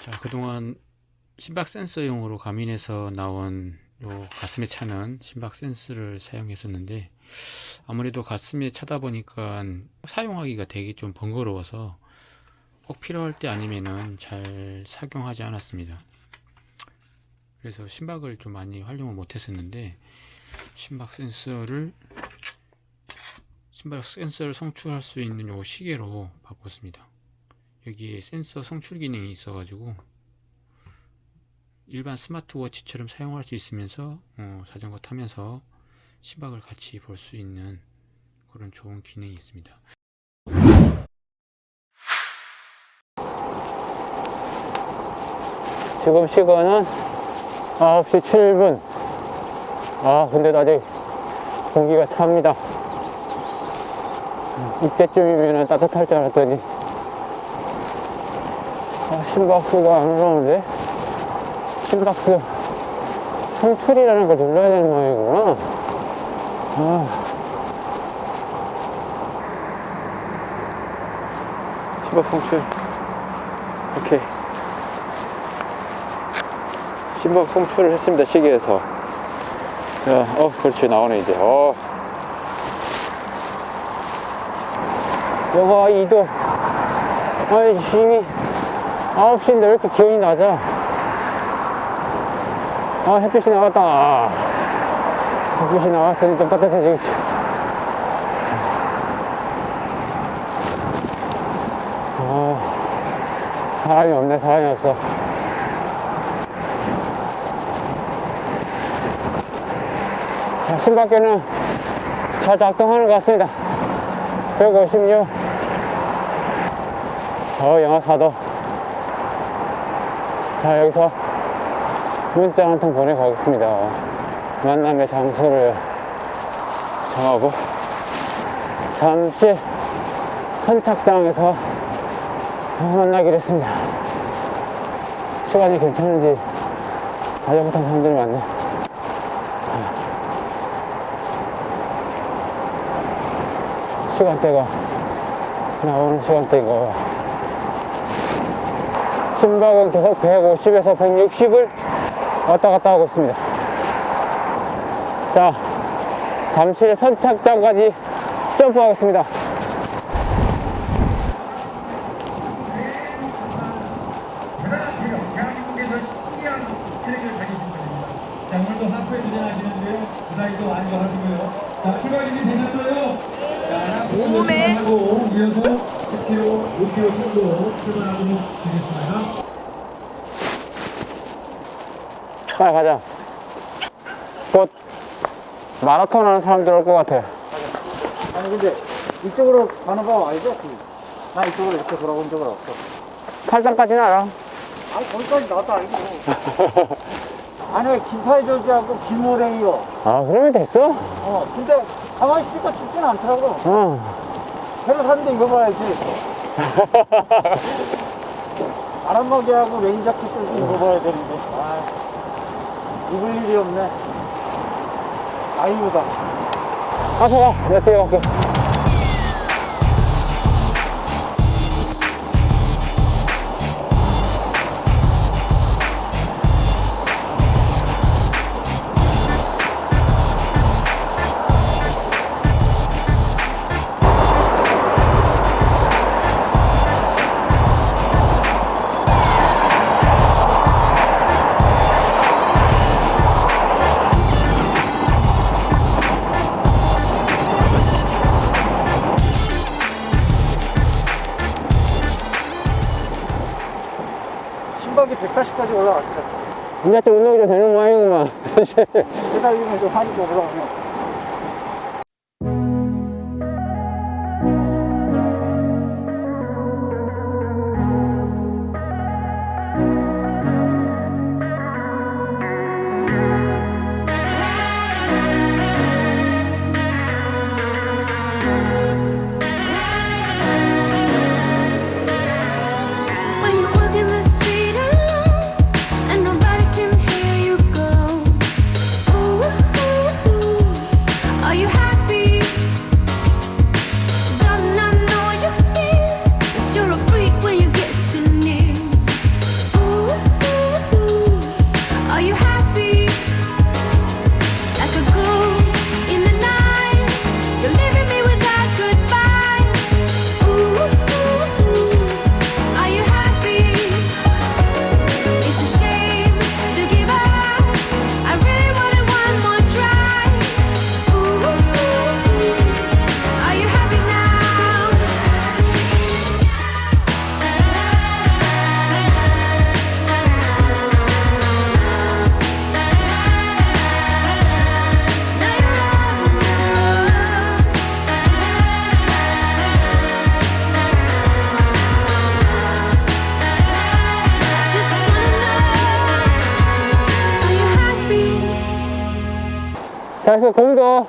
자, 그동안 심박 센서용으로 가민에서 나온 요 가슴에 차는 심박 센서를 사용했었는데 아무래도 가슴에 차다 보니까 사용하기가 되게 좀 번거로워서 꼭 필요할 때 아니면은 잘 착용하지 않았습니다. 그래서 심박을 좀 많이 활용을 못 했었는데 심박 센서를 심박 센서를 송출할 수 있는 요 시계로 바꿨습니다. 여기에 센서 송출 기능이 있어가지고 일반 스마트워치처럼 사용할 수 있으면서 어, 자전거 타면서 심박을 같이 볼 수 있는 그런 좋은 기능이 있습니다. 지금 시간은 9시 7분. 아, 근데 아직 공기가 찹니다. 이때쯤이면 따뜻할 줄 알았더니 아, 심박수가 안 올라오는데? 심박수 송출이라는 걸 눌러야 되는 모양이구나. 아. 심박 송출. 오케이. 심박 송출을 했습니다, 시계에서. 자, 어, 그렇지, 나오네, 이제. 어. 여가 이도. 아이, 이미 9시인데 왜 이렇게 기온이 낮아? 아, 햇빛이 나왔다. 햇빛이 나왔으니 좀 따뜻해지겠지. 아, 사람이 없네, 사람이 없어. 자, 신밖에는 잘 작동하는 것 같습니다. 156. 어, 영하 4도. 자, 여기서 문자 한 통 보내가겠습니다. 만남의 장소를 정하고, 잠시 선착장에서 만나기로 했습니다. 시간이 괜찮은지 자전거 탄 사람들이 많네. 시간대가 나오는 시간대이고 심박은 계속 150에서 160을 왔다 갔다 하고 있습니다. 자, 잠시 선착장까지 점프하겠습니다. 자, 오늘도 하프에 도전하시는데요. 무사히도 완주하시고요. 자, 출발 준비 되셨어요? 자, 오메. 하고 이어서 10km, 5km 정도 출발하도록 하겠습니다. 가, 가자. 곧 마라톤 하는 사람들 올 것 같아. 아니 근데 이쪽으로 가는 거 아니죠? 나 이쪽으로 이렇게 돌아본 적은 없어. 팔당까지는 알아. 아니 거기까지 나도 알고. 아니 김파이 조지하고 김호랭이요. 아, 그러면 됐어? 어 근데 가만히 있으니까 쉽지는 않더라고. 어. 배를 샀는데 이거 봐야지. 바람막이 하고 레인 자켓도 좀 입어봐야 되는데. 아 입을 일이 없네. 아이유다. 내가 뒤에 갈게. 또 운동이 좀 되는 모양이구만. 세달리면 좀 하늘도 올라가면. 자, 이제 공도.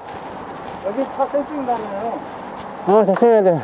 여기 차 다녀요. 어, 조심해야 돼.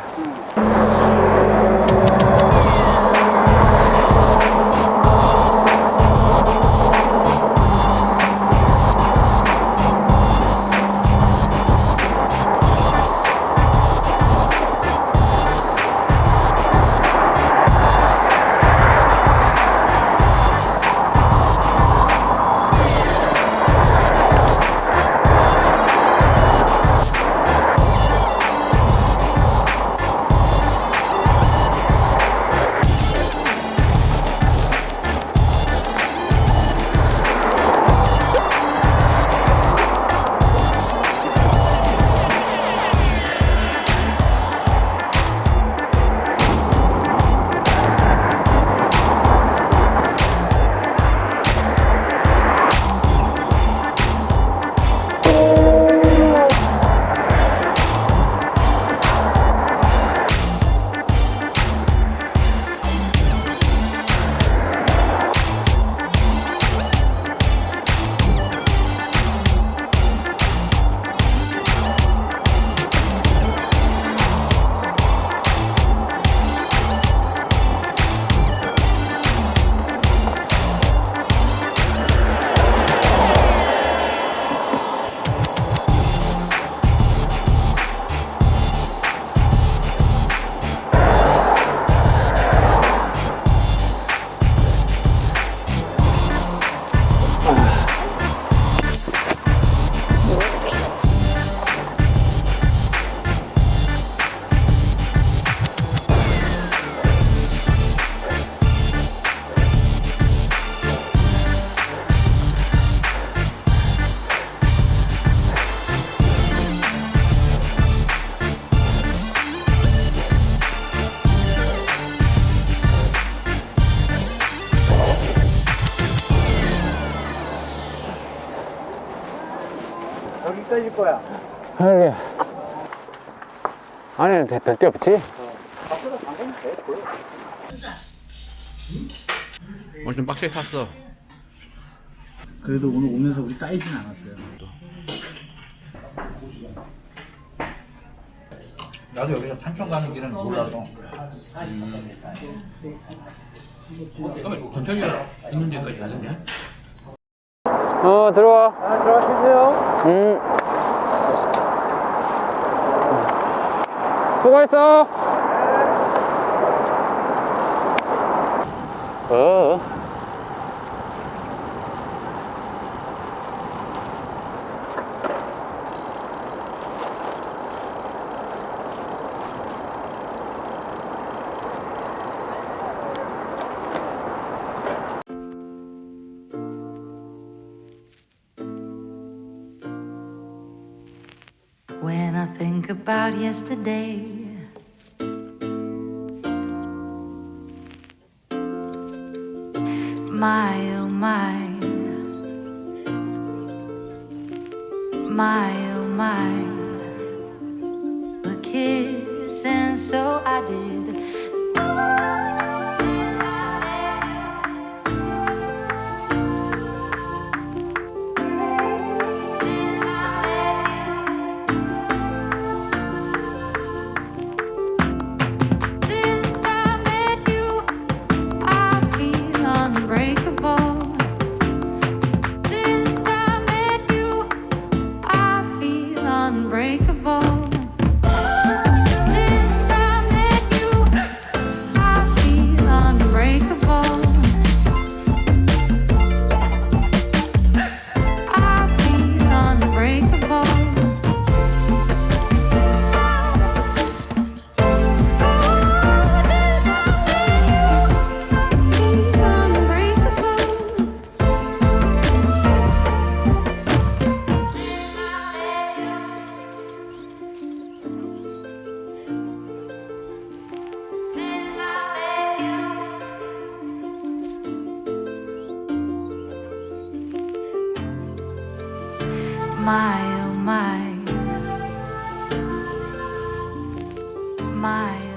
거야. 여기. 안에는 별데 없지? 돼. 보여. 오늘 좀 빡세게 샀어. 그래도 오늘 오면서 우리 까이진 않았어요. 나도 여기서 탄천 가는 길은 몰라서. 전철이가 있는 데까지 가졌냐? 어, 들어와. 아, 들어가 쉬세요. 응. 수고했어. 어. About yesterday, my oh my, my oh my, a kiss, and so I did. break. My oh my, my